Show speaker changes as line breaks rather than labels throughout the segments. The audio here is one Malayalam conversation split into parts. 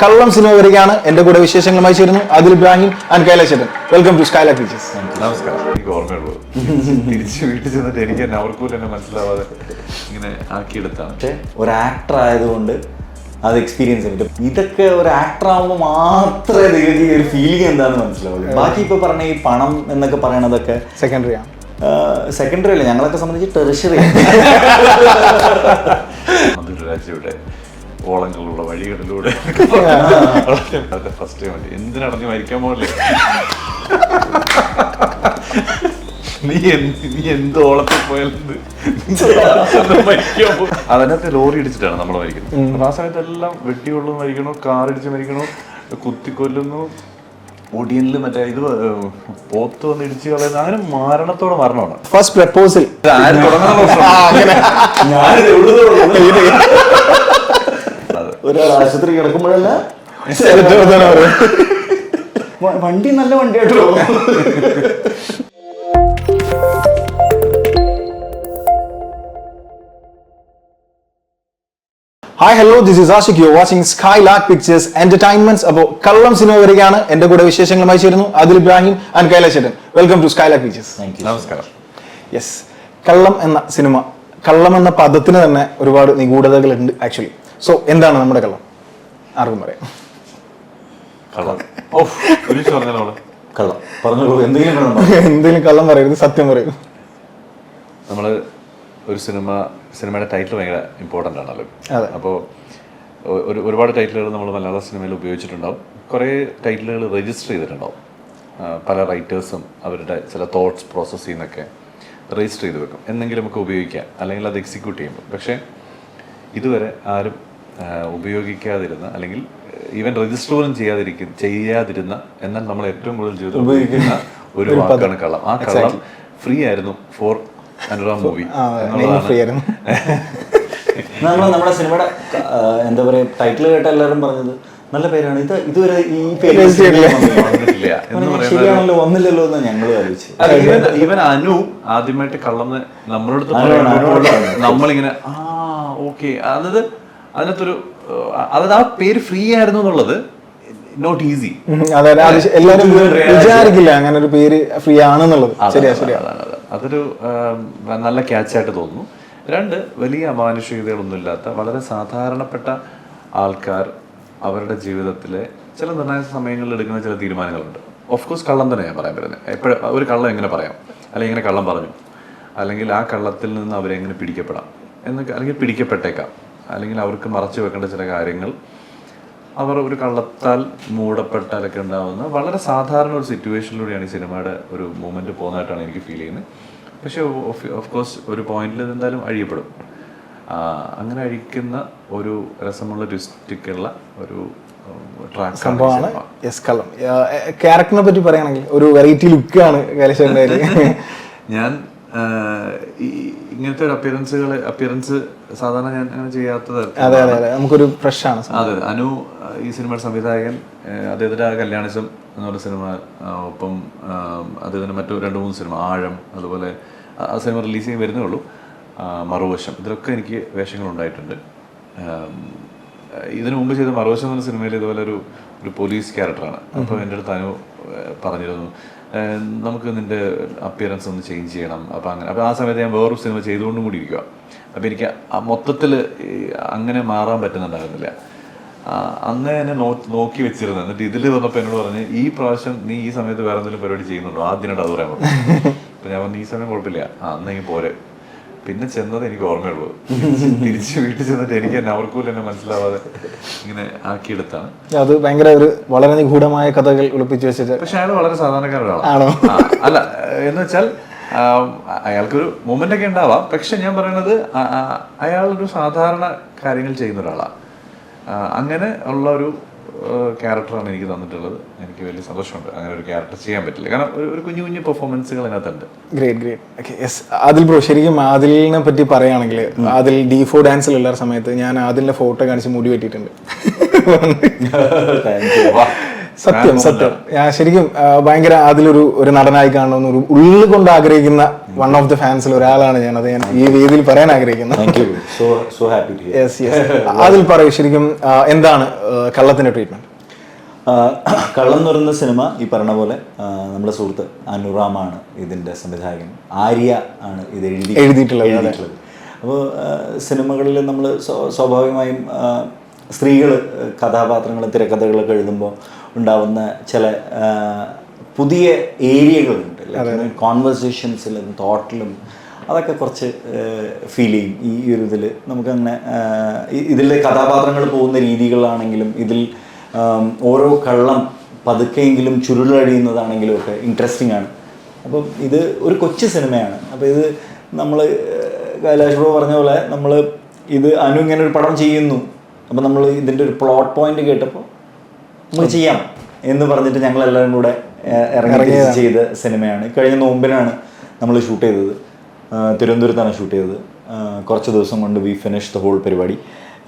കള്ളം സിനിമ വരികയാണ് എന്റെ കൂടെ വിശേഷങ്ങളുമായി ചേരുന്നു അതിൽ ഇബ്രാഹിം ആൻഡ് കൈലാശേട്ടൻ വെൽക്കം ടു സ്കൈല ടീച്ചേഴ്സ്
നമസ്കാരം. എനിക്ക് ഓർമ്മയുള്ളൂ. തിരിച്ച് വീട്ടിൽ ചെന്നിട്ട് എനിക്ക് തന്നെ അവർക്കും തന്നെ മനസ്സിലാവാതെ ഇങ്ങനെ ആക്കിയെടുത്താണ്.
പക്ഷെ ഒരു ആക്ടർ ആയതുകൊണ്ട് അത് എക്സ്പീരിയൻസ് കിട്ടും ഇതൊക്കെ ഒരു ആക്ടർ ആകുമ്പോൾ മാത്രമേ നിങ്ങൾക്ക് ഈ ഒരു ഫീലിംഗ് എന്താണെന്ന് മനസ്സിലാവുള്ളൂ. ബാക്കി ഇപ്പൊ പറഞ്ഞ ഈ പണം എന്നൊക്കെ പറയണതൊക്കെ
സെക്കൻഡറി ആണ്.
സെക്കൻഡറി അല്ല ഞങ്ങളൊക്കെ സംബന്ധിച്ച് ടെറിഷറി
മധുരരാജയുടെ ഓളങ്ങളുള്ള വഴികളിലൂടെ. ഫസ്റ്റ് ടൈം എന്തിനടഞ്ഞു മരിക്കാൻ പോലെ നീ എന്ത് നീ എന്ത് ഓളത്തിൽ പോയാലെന്ത് അതിനകത്ത് ലോറി ഇടിച്ചിട്ടാണ് നമ്മൾ മരിക്കുന്നത്. അപ്പൊ ആ സമയത്ത് എല്ലാം വെട്ടികൊള്ളു മരിക്കണോ കാർ ഇടിച്ച് മരിക്കണോ കുത്തിക്കൊല്ലുന്നു ഒടിയനിൽ മറ്റേ ഇത് പോത്ത് വന്ന് ഇടിച്ച് കളയുന്ന. അങ്ങനെ മരണത്തോടെ മരണമാണ്.
ഫസ്റ്റ് പ്രപ്പോസൽ
ആര് തുടങ്ങുന്ന
ഒരാൾ ആശുപത്രി കിടക്കുമ്പോഴല്ല വണ്ടി നല്ല വണ്ടി വണ്ടിയാട്ടോ.
Hi hello this is Ashiq you watching Sky Lark Pictures Entertainments അപ്പോൾ കള്ളം സിനിമ വരികയാണ്. എന്റെ കൂടെ വിശേഷങ്ങളുമായി ചേരുന്നു അതിൽ Ibrahim and കൈലാശേട്ടൻ welcome to Sky Lark Pictures
thank you
നമസ്കാരം.
യെസ് കള്ളം എന്ന സിനിമ കള്ളം എന്ന പദത്തിന് തന്നെ ഒരുപാട് നിഗൂഢതകളുണ്ട് ആക്ച്വലി സോ എന്താണ് നമ്മുടെ കള്ളം? ആർക്കും പറയാം.
കള്ളം.
കള്ളം. പറഞ്ഞോളൂ എന്തെങ്കിലും കള്ളം
എന്തെങ്കിലും കള്ളം പറയരുത് സത്യം പറയൂ.
നമ്മൾ ഒരു സിനിമ സിനിമയുടെ ടൈറ്റിൽ ഭയങ്കര ഇമ്പോർട്ടന്റ് ആണല്ലോ. അപ്പോൾ ഒരു ഒരുപാട് ടൈറ്റിലുകൾ നമ്മൾ മലയാള സിനിമയിൽ ഉപയോഗിച്ചിട്ടുണ്ടാവും. കുറേ ടൈറ്റിലുകൾ രജിസ്റ്റർ ചെയ്തിട്ടുണ്ടാവും. പല റൈറ്റേഴ്സും അവരുടെ ചില തോട്ട്സ് പ്രോസസ്സ് ചെയ്യുന്നൊക്കെ രജിസ്റ്റർ ചെയ്ത് വെക്കും. എന്തെങ്കിലും നമുക്ക് ഉപയോഗിക്കാം അല്ലെങ്കിൽ അത് എക്സിക്യൂട്ട് ചെയ്യുമ്പോൾ. പക്ഷേ ഇതുവരെ ആരും ഉപയോഗിക്കാതിരുന്ന അല്ലെങ്കിൽ ഈവൻ രജിസ്റ്റർ പോലും ചെയ്യാതിരിക്കുന്ന ചെയ്യാതിരുന്ന എന്നാൽ നമ്മൾ ഏറ്റവും കൂടുതൽ ജീവിതത്തിൽ ഉപയോഗിക്കുന്ന ഒരു വാക്കാണ് കള്ളം. ആ കള്ളം ഫ്രീ ആയിരുന്നു ഫോർ അനുറാം മൂവി.
നമ്മൾ നമ്മുടെ സിനിമയുടെ എന്താ പറയാ ടൈറ്റിൽ കേട്ട എല്ലാവരും പറഞ്ഞത് നല്ല പേരാണ്. ഇത് ഇതുവരെ ഈ പേര് ശരിയാണല്ലോ വന്നില്ലല്ലോ എന്ന് ഞങ്ങൾ ആലോചിച്ചു
ഇവൻ അനു ആദ്യമായിട്ട് കള്ളന്ന് നമ്മളോട്. നമ്മളിങ്ങനെ ആ ഓക്കെ അതായത് അതിനകത്തൊരു അതായത് ആ പേര് ഫ്രീ ആയിരുന്നു എന്നുള്ളത് നോട്ട് ഈസി
എല്ലാവരും വിചാരിക്കില്ല അങ്ങനെ ഒരു പേര് ഫ്രീ ആണെന്നുള്ളത്. ശരിയാ ശരിയാ.
അതൊരു നല്ല ക്യാച്ച് ആയിട്ട് തോന്നുന്നു. രണ്ട് വലിയ അമാനുഷികതകളൊന്നുമില്ലാത്ത വളരെ സാധാരണപ്പെട്ട ആൾക്കാർ അവരുടെ ജീവിതത്തിലെ ചില നിർണായക സമയങ്ങളിൽ എടുക്കുന്ന ചില തീരുമാനങ്ങളുണ്ട്. ഓഫ് കോഴ്സ് കള്ളം തന്നെ ഞാൻ പറയാൻ പറ്റുന്നത്. എപ്പോഴും ഒരു കള്ളം എങ്ങനെ പറയാം? അല്ലെങ്കിൽ എങ്ങനെ കള്ളം പറഞ്ഞു? അല്ലെങ്കിൽ ആ കള്ളത്തിൽ നിന്ന് അവരെങ്ങനെ പിടിക്കപ്പെടാം? എന്നൊക്കെ അല്ലെങ്കിൽ പിടിക്കപ്പെട്ടേക്കാം. അല്ലെങ്കിൽ അവർക്ക് മറച്ചു വെക്കേണ്ട ചില കാര്യങ്ങൾ. അവർ ഒരു കള്ളത്താൽ മൂടപ്പെട്ടാലൊക്കെ ഉണ്ടാവുന്ന വളരെ സാധാരണ ഒരു സിറ്റുവേഷനിലൂടെയാണ് ഈ സിനിമയുടെ ഒരു മൂമെന്റ് പോകുന്നതായിട്ടാണ് എനിക്ക് ഫീൽ ചെയ്യുന്നത്. പക്ഷേ ഓഫ് കോഴ്സ് ഒരു പോയിന്റിൽ എന്തായാലും അഴിയപ്പെടും. അങ്ങനെ അഴിക്കുന്ന ഒരു രസമുള്ള ട്വിസ്റ്റിക്കുള്ള ഒരു
സംഭവമാണ് യെസ് കള്ളം. ക്യാരക്ടറിനെ പറ്റി പറയുകയാണെങ്കിൽ ഒരു വെറൈറ്റി ലുക്കാണ് കയ്യിൽ.
ഞാൻ ഈ ഇങ്ങനത്തെ ഒരു അപ്പിയറൻസുകൾ അപ്പിയറൻസ് സാധാരണ ഞാൻ അങ്ങനെ ചെയ്യാത്തത്
അതെ അതെ അതെ. നമുക്കൊരു ഫ്രഷ് ആണ്
അതെ. അനു ഈ സിനിമയുടെ സംവിധായകൻ അദ്ദേഹത്തിന്റെ കല്യാണിസം എന്ന് പറഞ്ഞ സിനിമ ഒപ്പം അദ്ദേഹത്തിന്റെ മറ്റു രണ്ട് മൂന്ന് സിനിമ ആഴം അതുപോലെ ആ- സിനിമ റിലീസ് ചെയ്യാൻ വരുന്നേ ഉള്ളൂ. മറുവശം. ഇതിലൊക്കെ എനിക്ക് ആം, ഇതിനു മുമ്പ് ചെയ്ത മറുവശം എന്ന സിനിമയിൽ ഇതുപോലെ ഒരു ഒരു പോലീസ് ക്യാരക്ടറാണ് അപ്പോൾ എന്റെ അടുത്ത് അനു പറഞ്ഞിരുന്നു നമുക്ക് നിന്റെ അപ്പിയറൻസ് ഒന്ന് ചേഞ്ച് ചെയ്യണം. അപ്പോൾ അങ്ങനെ അപ്പോൾ ആ സമയത്ത് ഞാൻ വേറൊരു സിനിമ ചെയ്തുകൊണ്ടും കൂടി ഇരിക്കുക അപ്പോൾ എനിക്ക് മൊത്തത്തിൽ അങ്ങനെ മാറാൻ പറ്റുന്നുണ്ടായിരുന്നില്ല. അന്ന് എന്നെ നോ- നോക്കി വെച്ചിരുന്നു എന്നിട്ട് ഇതിൽ വന്നപ്പോൾ എന്നോട് പറഞ്ഞ് ഈ പ്രാവശ്യം നീ ഈ സമയത്ത് വേറെ എന്തെങ്കിലും പരിപാടി ചെയ്യുന്നുണ്ടോ? ആദ്യമായിട്ട് അത് പറയാൻ പറഞ്ഞു. അപ്പൊ ഞാൻ പറഞ്ഞു ഈ സമയം കുഴപ്പമില്ല. ആ അന്നെങ്കിൽ പോരെ. പിന്നെ ചെന്നത് എനിക്ക് ഓർമ്മയുള്ളൂ. തിരിച്ച് വീട്ടിൽ ചെന്നിട്ട് എനിക്ക് തന്നെ അവർക്കും എന്നെ മനസ്സിലാവാതെ ഇങ്ങനെ ആക്കിയെടുത്താണ്.
അത് ഭയങ്കര ഒരു വളരെ നിഗൂഢമായ കഥകൾ ഒളിപ്പിച്ചു വെച്ചിട്ട്
പക്ഷെ അയാൾ വളരെ സാധാരണക്കാരനാണ് അല്ല എന്ന് വെച്ചാൽ അയാൾക്കൊരു മൂമെന്റ് ഒക്കെ ഉണ്ടാവാം. പക്ഷെ ഞാൻ പറയണത് അയാളൊരു സാധാരണ കാര്യങ്ങൾ ചെയ്യുന്ന ഒരാളാണ്. അങ്ങനെ ഉള്ള ഒരു ക്യാരക്ടറാണ് എനിക്ക് തന്നിട്ടുള്ളത്. എനിക്ക് വലിയ സന്തോഷമുണ്ട്. അങ്ങനെ ഒരു ക്യാരക്ടർ ചെയ്യാൻ പറ്റില്ല. കാരണം ഒരു- ഒരു കുഞ്ഞു കുഞ്ഞു പെർഫോമൻസുകൾ അതിനകത്തുണ്ട്.
Great great okay yes Adil bro ശരിക്കും ആദിലിനെ പറ്റി പറയുകയാണെങ്കിൽ ആദിൽ ഡി ഫോർ ഡാൻസിലുള്ള സമയത്ത് ഞാൻ ആദിലിന്റെ ഫോട്ടോ കാണിച്ച് മുടി വെട്ടിയിട്ടുണ്ട്. സത്യം സത്യം. ശരിക്കും ഭയങ്കര അതിലൊരു ഒരു നടനായി കാണണമെന്ന് ഒരു ഉള്ളിൽ കൊണ്ട് ആഗ്രഹിക്കുന്ന വൺ ഓഫ് ദി ഫാൻസിൽ ഒരാളാണ് ഞാൻ. അത് ഞാൻ ഈ രീതിയിൽ പറയാൻ ആഗ്രഹിക്കുന്നത് അതിൽ പറയൂ ശരിക്കും എന്താണ് കള്ളത്തിന്റെ ട്രീറ്റ്മെന്റ്
കള്ളം എന്ന് പറയുന്ന സിനിമ ഈ പറഞ്ഞ പോലെ നമ്മുടെ സുഹൃത്ത് അനുറാമാണ് ഇതിന്റെ സംവിധായകൻ. ആര്യ ആണ് ഇത് എഴുതി
എഴുതിയിട്ടുള്ളത്,
എഴുതിയിട്ടുള്ളത്. അപ്പോൾ സിനിമകളിൽ നമ്മൾ സ്വാഭാവികമായും സ്ത്രീകൾ കഥാപാത്രങ്ങൾ തിരക്കഥകളൊക്കെ എഴുതുമ്പോൾ ഉണ്ടാവുന്ന ചില പുതിയ ഏരിയകളുണ്ട്. കോൺവെർസേഷൻസിലും തോട്ടിലും അതൊക്കെ കുറച്ച് ഫീൽ ചെയ്യും. ഈ ഒരു ഇതിൽ നമുക്കങ്ങനെ ഇതിലെ കഥാപാത്രങ്ങൾ പോകുന്ന രീതികളാണെങ്കിലും ഇതിൽ ഓരോ കള്ളം പതുക്കെയെങ്കിലും ചുരുളഴിയുന്നതാണെങ്കിലും ഒക്കെ ഇൻട്രസ്റ്റിംഗ് ആണ്. അപ്പം ഇത് ഒരു കൊച്ചു സിനിമയാണ്. അപ്പോൾ ഇത് നമ്മൾ കൈലാഷ് ബ്രോ പറഞ്ഞ പോലെ നമ്മൾ ഇത് അനു ഇങ്ങനെ ഒരു പടം ചെയ്യുന്നു. അപ്പം നമ്മൾ ഇതിന്റെ ഒരു പ്ലോട്ട് പോയിന്റ് കേട്ടപ്പോൾ നമുക്ക് ചെയ്യാം എന്ന് പറഞ്ഞിട്ട് ഞങ്ങൾ എല്ലാവരും കൂടെ ഇറങ്ങി ചെയ്ത സിനിമയാണ്. കഴിഞ്ഞ നോമ്പിനാണ് നമ്മൾ ഷൂട്ട് ചെയ്തത്. തിരുവനന്തപുരത്താണ് ഷൂട്ട് ചെയ്തത്. കുറച്ച് ദിവസം കൊണ്ട് വി ഫിനിഷ് ദ ഹോൾ പരിപാടി.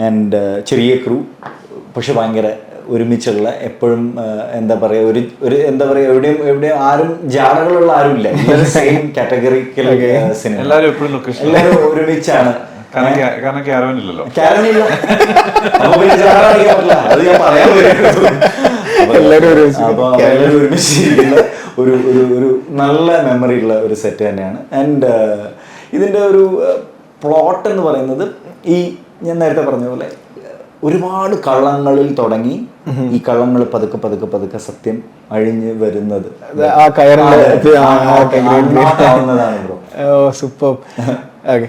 ആൻഡ് ചെറിയ ക്രൂ പക്ഷെ ഭയങ്കര ഒരുമിച്ചുള്ള എപ്പോഴും എന്താ പറയുക ഒരു ഒരു എന്താ പറയുക എവിടെയും എവിടെയും ആരും ജാടകളുള്ള ആരും ഇല്ല സെയിം കാറ്റഗറിക്കൽ സിനിമ.
എല്ലാവരും എപ്പോഴും ലൊക്കേഷൻ
എല്ലാവരും ഒരുമിച്ചാണ്.
കാരണം ക്യാ- ക്യാരവൻ ഇല്ലല്ലോ
അത് ഞാൻ പറയാൻ
എല്ലാവരും ഒരുമിച്ച്
ഒരു ഒരു ഒരു നല്ല മെമ്മറി ഉള്ള ഒരു സെറ്റ് തന്നെയാണ് ആൻഡ് ഇതിന്റെ ഒരു പ്ലോട്ട് എന്ന് പറയുന്നത് ഈ ഞാൻ നേരത്തെ പറഞ്ഞ പോലെ ഒരുപാട് കള്ളങ്ങളിൽ തുടങ്ങി ഈ കള്ളങ്ങൾ പതുക്കെ പതുക്കെ പതുക്കെ സത്യം അഴിഞ്ഞ് വരുന്നത്
ആ കയറിന്റെ ആ,
ഓക്കെ ആവുന്നതാണ് ബ്രോ
സൂപ്പർ ഓക്കെ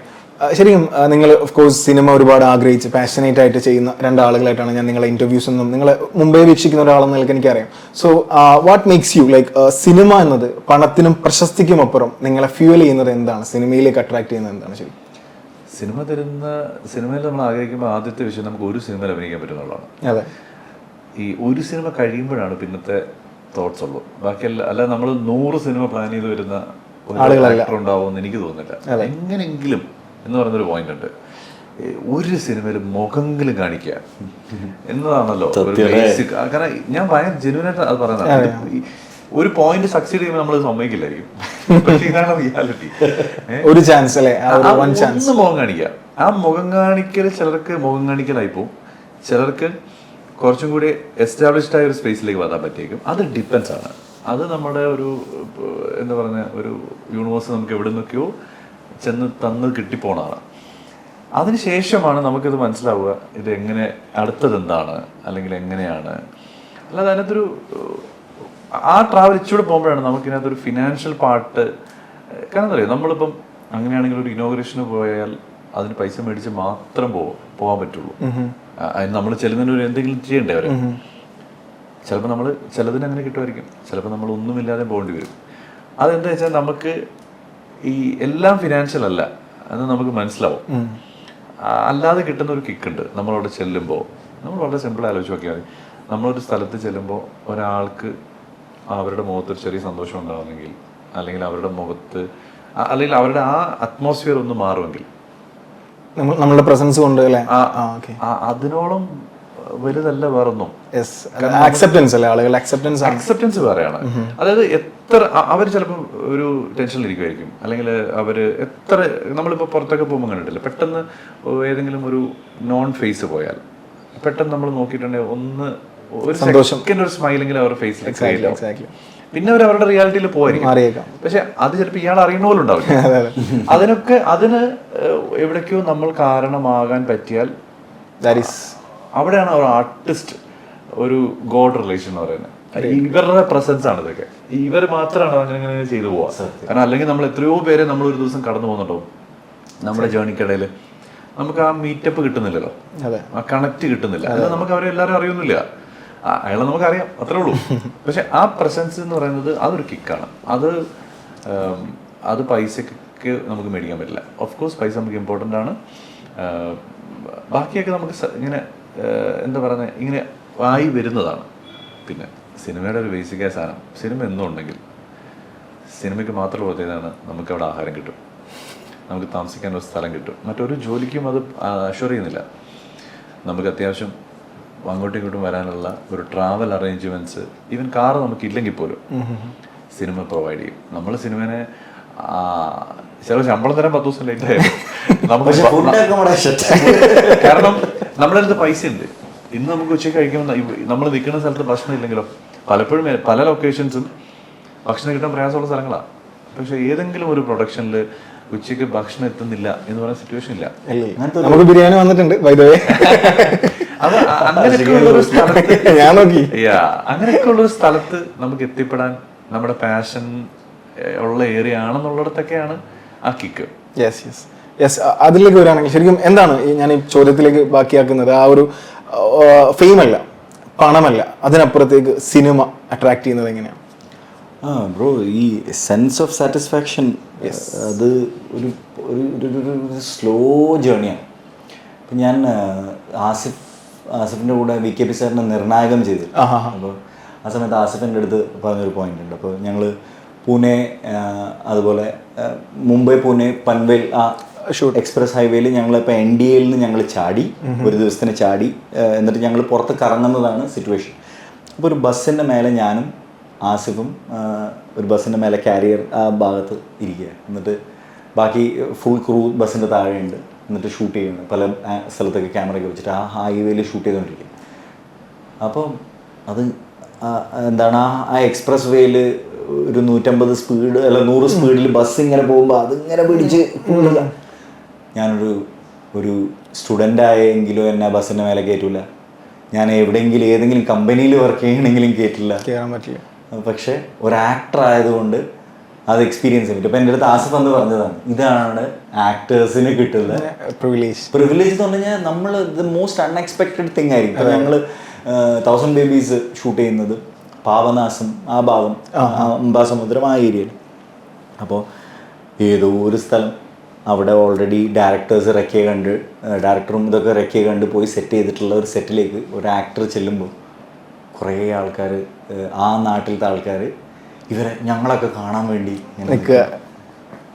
ശരിക്കും നിങ്ങൾ ഓഫ് കോഴ്സ് സിനിമ ഒരുപാട് ആഗ്രഹിച്ച് പാഷനേറ്റ് ആയിട്ട് ചെയ്യുന്ന രണ്ടാളുകളായിട്ടാണ് ഞാൻ നിങ്ങളെ ഇന്റർവ്യൂസ് ഒന്നും നിങ്ങൾ മുംബൈ വീക്ഷിക്കുന്ന ഒരാളെന്ന് നിങ്ങൾക്ക് എനിക്കറിയാം. So what makes you like cinema എന്നത് പണത്തിനും പ്രശസ്തിക്കും അപ്പുറം നിങ്ങളെ ഫ്യൂൽ ചെയ്യുന്നത് എന്താണ്? സിനിമയിലേക്ക് അട്രാക്ട് ചെയ്യുന്നത് എന്താണ് ശരി?
സിനിമ തരുന്ന സിനിമയിൽ നമ്മൾ ആഗ്രഹിക്കുമ്പോൾ ആദ്യത്തെ വിഷയം നമുക്ക് ഒരു സിനിമയിൽ അഭിനയിക്കാൻ പറ്റുന്നുള്ളതാണ്.
അതെ.
ഈ ഒരു സിനിമ കഴിയുമ്പോഴാണ് പിന്നത്തെ തോട്ട്സ് ഉള്ളൂ. ബാക്കി അല്ല നമ്മൾ നൂറ് സിനിമ പ്ലാൻ ചെയ്ത് വരുന്ന ഉണ്ടാവുമെന്ന് എനിക്ക് തോന്നുന്നില്ല. എങ്ങനെങ്കിലും എന്ന് പറയുന്നൊരു പോയിന്റ് ഉണ്ട്. ഒരു സിനിമയിൽ മുഖങ്കിലും കാണിക്കുക എന്നതാണല്ലോ basic. കാരണം ഞാൻ ഭയങ്കര ജെനുവനായിട്ട് അത് പറയുന്നത് ഒരു പോയിന്റ് സക്സീഡ് ചെയ്യുമ്പോൾ നമ്മൾ സമ്മതിക്കില്ലായിരിക്കും. പക്ഷേ ഇതാണ് റിയാലിറ്റി
ഒരു ചാൻസ് അല്ലേ?
ഒന്ന് മുഖം കാണിക്കുക. ആ മുഖം കാണിക്കൽ ചിലർക്ക് മുഖം കാണിക്കലായി പോകും ചിലർക്ക് കുറച്ചും കൂടി എസ്റ്റാബ്ലിഷ്ഡ് ആയ ഒരു സ്പേസിലേക്ക് വരാൻ പറ്റിയേക്കും. അത് ഡിപ്പെൻസ് ആണ്. അത് നമ്മുടെ ഒരു എന്താ പറയുക ഒരു യൂണിവേഴ്സ് നമുക്ക് എവിടെ നിന്നൊക്കെയോ ചെന്ന് തന്ന് കിട്ടിപ്പോണതാണ്. അതിനുശേഷമാണ് നമുക്കിത് മനസ്സിലാവുക ഇത് എങ്ങനെ അടുത്തത് എന്താണ് അല്ലെങ്കിൽ എങ്ങനെയാണ് അല്ലാതെ അതിനകത്തൊരു ആ ട്രാവൽ ഇച്ചിരി പോകുമ്പോഴാണ് നമുക്കിതിനകത്തൊരു ഫിനാൻഷ്യൽ പാർട്ട് കാരണം അറിയാം നമ്മളിപ്പം അങ്ങനെയാണെങ്കിൽ ഒരു ഇനോഗ്രേഷന് പോയാൽ അതിന് പൈസ മേടിച്ച് മാത്രം പോകും പോകാൻ പറ്റുള്ളൂ. അതിന് നമ്മൾ ചെല്ലുന്നതിന് ഒരു എന്തെങ്കിലും ചെയ്യണ്ടേ അവരെ? ചിലപ്പോൾ നമ്മൾ ചിലതിന് അങ്ങനെ കിട്ടുമായിരിക്കും. ചിലപ്പോൾ നമ്മൾ ഒന്നുമില്ലാതെ പോകേണ്ടി വരും. അതെന്താ വെച്ചാൽ നമുക്ക് ഈ എല്ലാം ഫിനാൻഷ്യൽ അല്ല. എന്ന് നമുക്ക് മനസ്സിലാവും. അല്ലാതെ കിട്ടുന്ന ഒരു കിക്ക് ഉണ്ട്. നമ്മളവിടെ ചെല്ലുമ്പോൾ നമ്മൾ വളരെ സിമ്പിൾ ആലോചിച്ച് നോക്കിയാൽ മതി. നമ്മളൊരു സ്ഥലത്ത് ചെല്ലുമ്പോൾ ഒരാൾക്ക് അവരുടെ മുഖത്ത് ഒരു ചെറിയ സന്തോഷം ഉണ്ടാവുമെങ്കിൽ അല്ലെങ്കിൽ അവരുടെ മുഖത്ത് അല്ലെങ്കിൽ അവരുടെ ആ അറ്റ്മോസ്ഫിയർ ഒന്ന് മാറുമെങ്കിൽ.
നമ്മളുടെ പ്രസൻസ് കൊണ്ട്
അതിനോളം വലുതല്ല വേറൊന്നും.
യെസ് ആക്സെപ്റ്റൻസ് അല്ലേ? ആളുകൾ ആക്സെപ്റ്റൻസ് ആണ്.
അക്സെപ്റ്റൻസ് പറയാണ് അതായത് എത്ര അവർ ചിലപ്പോൾ ഒരു ടെൻഷനിലിരിക്കുമായിരിക്കും അല്ലെങ്കിൽ അവർ എത്ര നമ്മളിപ്പോൾ പുറത്തൊക്കെ പോകുമ്പോൾ കണ്ടിട്ടില്ല? പെട്ടെന്ന് ഏതെങ്കിലും ഒരു നോൺ ഫേസ് പോയാൽ പെട്ടെന്ന് നമ്മൾ നോക്കിയിട്ടുണ്ടെങ്കിൽ ഒന്ന് ഒരു സെക്കൻഡ് ഒരു സ്മൈലെങ്കിലും അവരുടെ ഫേസിൽ പിന്നെ അവർ അവരുടെ റിയാലിറ്റിയിൽ പോയിരിക്കും പക്ഷെ അത് ചിലപ്പോൾ ഇയാൾ അറിയുന്ന പോലും ഉണ്ടാവില്ല. അതിനൊക്കെ അതിന് എവിടേക്കോ നമ്മൾ കാരണമാകാൻ പറ്റിയാൽ
ദാറ്റ് ഈസ്
അവിടെയാണ് ഒരു ആർട്ടിസ്റ്റ് ഒരു ഗോഡ് റിലേഷൻ എന്ന് പറയുന്നത്. ഇവരുടെ പ്രസൻസ് ആണ് ഇതൊക്കെ. ഇവർ മാത്രമാണ് അങ്ങനെ ഇങ്ങനെ ചെയ്തു പോവാ കാരണം അല്ലെങ്കിൽ നമ്മൾ എത്രയോ പേരെ നമ്മൾ ഒരു ദിവസം കടന്നു പോകുന്നുണ്ടാവും. നമ്മുടെ ജേണിക്കിടയിൽ നമുക്ക് ആ മീറ്റപ്പ് കിട്ടുന്നില്ലല്ലോ. ആ കണക്ട് കിട്ടുന്നില്ല. അത്. നമുക്ക് അവരെ എല്ലാവരും അറിയുന്നില്ല. അയാളെ നമുക്കറിയാം അത്രേ ഉള്ളൂ. പക്ഷെ ആ പ്രസൻസ് എന്ന് പറയുന്നത് അതൊരു കിക്കാണ് അത് അത് പൈസക്ക് നമുക്ക് മേടിക്കാൻ പറ്റില്ല. ഓഫ് കോഴ്സ് പൈസ നമുക്ക് ഇമ്പോർട്ടന്റ് ആണ്. ബാക്കിയൊക്കെ നമുക്ക് ഇങ്ങനെ എന്താ പറയുന്നത് ഇങ്ങനെ ആയി വരുന്നതാണ്. പിന്നെ സിനിമയുടെ ഒരു ബേസിക് സാധനം. സിനിമ എന്നും ഉണ്ടെങ്കിൽ സിനിമയ്ക്ക് മാത്രം പ്രത്യേകതയാണ് നമുക്ക് അവിടെ ആഹാരം കിട്ടും. നമുക്ക് താമസിക്കാൻ ഒരു സ്ഥലം കിട്ടും. മറ്റൊരു ജോലിക്കും അത് അഷ്വർ ചെയ്യുന്നില്ല. നമുക്ക് അത്യാവശ്യം അങ്ങോട്ടും ഇങ്ങോട്ടും വരാനുള്ള ഒരു ട്രാവൽ അറേഞ്ച്മെന്റ്സ് ഈവൻ കാറ് നമുക്ക് ഇല്ലെങ്കിൽ പോലും സിനിമ പ്രൊവൈഡ് ചെയ്യും. നമ്മൾ സിനിമനെ ചില ശമ്പളം തരാൻ പത്ത് ദിവസം ലേറ്റ് ആയിരുന്നു കാരണം നമ്മുടെ അടുത്ത് പൈസ ഉണ്ട് ഇന്ന് നമുക്ക് ഉച്ചയ്ക്ക് കഴിക്കുമ്പോൾ നമ്മൾ നിൽക്കുന്ന സ്ഥലത്ത് ഭക്ഷണം ഇല്ലെങ്കിലോ പലപ്പോഴും പല ലൊക്കേഷൻസും ഭക്ഷണം കിട്ടാൻ പ്രയാസമുള്ള സ്ഥലങ്ങളാണ് പക്ഷെ ഏതെങ്കിലും ഒരു പ്രൊഡക്ഷനിൽ ഉച്ചയ്ക്ക് ഭക്ഷണം എത്തുന്നില്ല എന്ന് പറയുന്ന സിറ്റുവേഷൻ ഇല്ല.
നമുക്ക് ബിരിയാണി വന്നിട്ടുണ്ട് വൈദവേ
അത് ഉള്ള. ഒരു സ്ഥലത്ത്
ഞാൻ നോക്കി.
നമുക്ക് എത്തിപ്പെടാൻ നമ്മുടെ പാഷൻ ഉള്ള ഏരിയ ആണെന്നുള്ളിടത്തൊക്കെയാണ് ആ കിക്ക്
യെസ് യെസ് യെസ് അതിലേക്ക് വരികയാണെങ്കിൽ ശരിക്കും എന്താണ് ഞാൻ ഈ ചോദ്യത്തിലേക്ക് ബാക്കിയാക്കുന്നത്? ആ ഒരു ഫെയിം അല്ല. പണമല്ല അതിനപ്പുറത്തേക്ക് സിനിമ അട്രാക്ട് ചെയ്യുന്നത് എങ്ങനെയാണ്
ആ ബ്രോ ഈ സെൻസ് ഓഫ് സാറ്റിസ്ഫാക്ഷൻ അത് ഒരു ഒരു സ്ലോ ജേണിയാണ് ഇപ്പം ഞാൻ ആസിഫ് ആസിഫിന്റെ കൂടെ വി കെ പി സാറിനെ നിർണായകം ചെയ്തു അപ്പോൾ ആ സമയത്ത് ആസിഫിന്റെ അടുത്ത് പറഞ്ഞൊരു പോയിന്റ് ഉണ്ട്. അപ്പോൾ ഞങ്ങൾ പൂനെ അതുപോലെ മുംബൈ പൂനെ പൻവേൽ ആ ഷൂട്ട്. എക്സ്പ്രസ് ഹൈവേയിൽ ഞങ്ങൾ ഇപ്പോൾ എൻ ഡി എയിൽ നിന്ന് ഞങ്ങൾ ചാടി ഒരു ദിവസത്തിന് ചാടി എന്നിട്ട് ഞങ്ങൾ പുറത്ത് കറങ്ങുന്നതാണ് സിറ്റുവേഷൻ അപ്പോൾ ഒരു ബസ്സിന്റെ മേലെ ഞാനും ആസിഫും ഒരു ബസ്സിന്റെ മേലെ കാരിയർ ആ ഭാഗത്ത് ഇരിക്കുക എന്നിട്ട് ബാക്കി ഫുൾ ക്രൂ ബസ്സിന്റെ താഴെയുണ്ട്. എന്നിട്ട് ഷൂട്ട് ചെയ്യുന്നു. പല സ്ഥലത്തൊക്കെ ക്യാമറയൊക്കെ വെച്ചിട്ട് ആ ഹൈവേയിൽ ഷൂട്ട് ചെയ്തുകൊണ്ടിരിക്കും അപ്പോൾ അത് എന്താണ് ആ ആ എക്സ്പ്രസ് വേയിൽ ഒരു നൂറ്റമ്പത് സ്പീഡ് അല്ല നൂറ് സ്പീഡിൽ ബസ് ഇങ്ങനെ പോകുമ്പോൾ അതിങ്ങനെ പിടിച്ച് ഞാനൊരു ഒരു സ്റ്റുഡന്റ് ആയെങ്കിലും എന്നെ ബസ്സിന്റെ മേലെ കയറ്റില്ല ഞാൻ എവിടെയെങ്കിലും ഏതെങ്കിലും കമ്പനിയിൽ വർക്ക് ചെയ്യണമെങ്കിലും കയറ്റില്ല
കയറാൻ പറ്റില്ല.
പക്ഷെ ഒരു ആക്ടർ ആയതുകൊണ്ട് അത് എക്സ്പീരിയൻസ് ചെയ്യും ഇപ്പം എന്റെ അടുത്ത് ആസിഫ് എന്ന് പറഞ്ഞതാണ് ഇതാണ് ആക്ടേഴ്സിന് കിട്ടുന്ന
പ്രിവിലേജ്
പ്രിവിലേജ് എന്ന് പറഞ്ഞാൽ നമ്മൾ ദ മോസ്റ്റ് അൺഎക്സ്പെക്റ്റഡ് തിങ് ആയിരിക്കും. ഇപ്പം ഞങ്ങൾ തൗസൻഡ് ബേബീസ് ഷൂട്ട് ചെയ്യുന്നത് പാവനാസം ആ ഭാഗം അംബാസമുദ്രം ആ ഏരിയയിൽ അപ്പോൾ ഏതോ ഒരു സ്ഥലം അവിടെ ഓൾറെഡി ഡയറക്ടേഴ്സ് ഇറക്കിയ കണ്ട് ഡയറക്ടറും ഇതൊക്കെ ഇറക്കിയ കണ്ട് പോയി സെറ്റ് ചെയ്തിട്ടുള്ള ഒരു സെറ്റിലേക്ക് ഒരു ആക്ടർ ചെല്ലുമ്പോൾ കുറേ ആൾക്കാർ ആ നാട്ടിലത്തെ ആൾക്കാർ ഇവരെ ഞങ്ങളൊക്കെ കാണാൻ വേണ്ടി
നിൽക്കുക.